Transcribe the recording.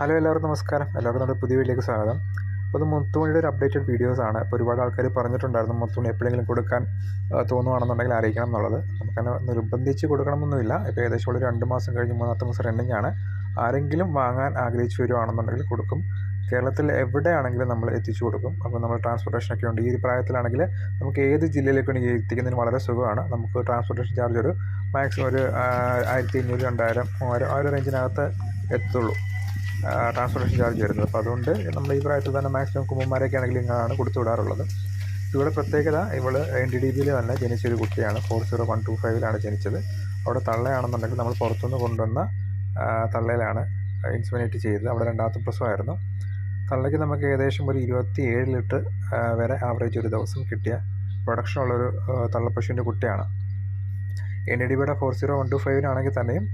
Hello എല്ലാവർക്കും നമസ്കാരം. എല്ലാവർക്കും നമ്മുടെ പുതിയ വീട്ടിലേക്ക് സ്വാഗതം. അപ്പോൾ ഇത് മുത്തുമണിയുടെ ഒരു അപ്ഡേറ്റഡ് വീഡിയോസ് ആണ്. ഇപ്പോൾ ഒരുപാട് ആൾക്കാർ പറഞ്ഞിട്ടുണ്ടായിരുന്നു മുത്തുമണി എപ്പോഴെങ്കിലും കൊടുക്കാൻ തോന്നുവാണെന്നുണ്ടെങ്കിൽ അറിയിക്കണം എന്നുള്ളത്. നമുക്കങ്ങനെ നിർബന്ധിച്ച് കൊടുക്കണമെന്നൊന്നുമില്ല. ഇപ്പോൾ ഏകദേശം ഒരു രണ്ട് മാസം കഴിഞ്ഞ് മൂന്നാമത്തെ മാസം റണ്ണിങ് ആണ്. ആരെങ്കിലും വാങ്ങാൻ ആഗ്രഹിച്ച് വരുവാണെന്നുണ്ടെങ്കിൽ കൊടുക്കും. കേരളത്തിൽ എവിടെയാണെങ്കിലും നമ്മൾ എത്തിച്ചു കൊടുക്കും. അപ്പോൾ നമ്മൾ ട്രാൻസ്പോർട്ടേഷനൊക്കെ ഉണ്ട്. ഈ ഒരു പ്രായത്തിലാണെങ്കിൽ നമുക്ക് ഏത് ജില്ലയിലേക്ക് വേണമെങ്കിൽ എത്തിക്കുന്നതിന് വളരെ സുഖമാണ്. നമുക്ക് ട്രാൻസ്പോർട്ടേഷൻ ചാർജ് ഒരു മാക്സിമം ഒരു ആയിരത്തി അഞ്ഞൂറ് രണ്ടായിരം മൂവായിരം ആ ഒരു റേഞ്ചിനകത്ത് എത്തുള്ളൂ. ട്രാൻസ്പോർട്ടേഷൻ ചാർജ് വരുന്നത്. അപ്പോൾ അതുകൊണ്ട് നമ്മൾ ഈ പ്രായത്തിൽ തന്നെ മാക്സിമം കുമ്പന്മാരൊക്കെ ആണെങ്കിലും ഇങ്ങനെയാണ് കൊടുത്തു വിടാറുള്ളത്. ഇവിടെ പ്രത്യേകത ഇവൾ എൻ ഡി ഡി ബിയിൽ തന്നെ ജനിച്ചൊരു കുട്ടിയാണ്. ഫോർ സീറോ വൺ ടു ഫൈവിലാണ് ജനിച്ചത്. അവിടെ തള്ളയാണെന്നുണ്ടെങ്കിൽ നമ്മൾ പുറത്തുനിന്ന് കൊണ്ടുവന്ന തള്ളയിലാണ് ഇൻസ്മിനേറ്റ് ചെയ്തത്. അവിടെ രണ്ടാമത്തെ പ്രസവമായിരുന്നു. തള്ളയ്ക്ക് നമുക്ക് ഏകദേശം ഒരു ഇരുപത്തി ഏഴ് ലിറ്റർ വരെ ആവറേജ് ഒരു ദിവസം കിട്ടിയ പ്രൊഡക്ഷൻ ഉള്ളൊരു തള്ളപ്പശുവിന്റെ കുട്ടിയാണ്. എൻ ഡി ബിയുടെ ഫോർ സീറോ വൺ ടു ഫൈവിനാണെങ്കിൽ തന്നെയും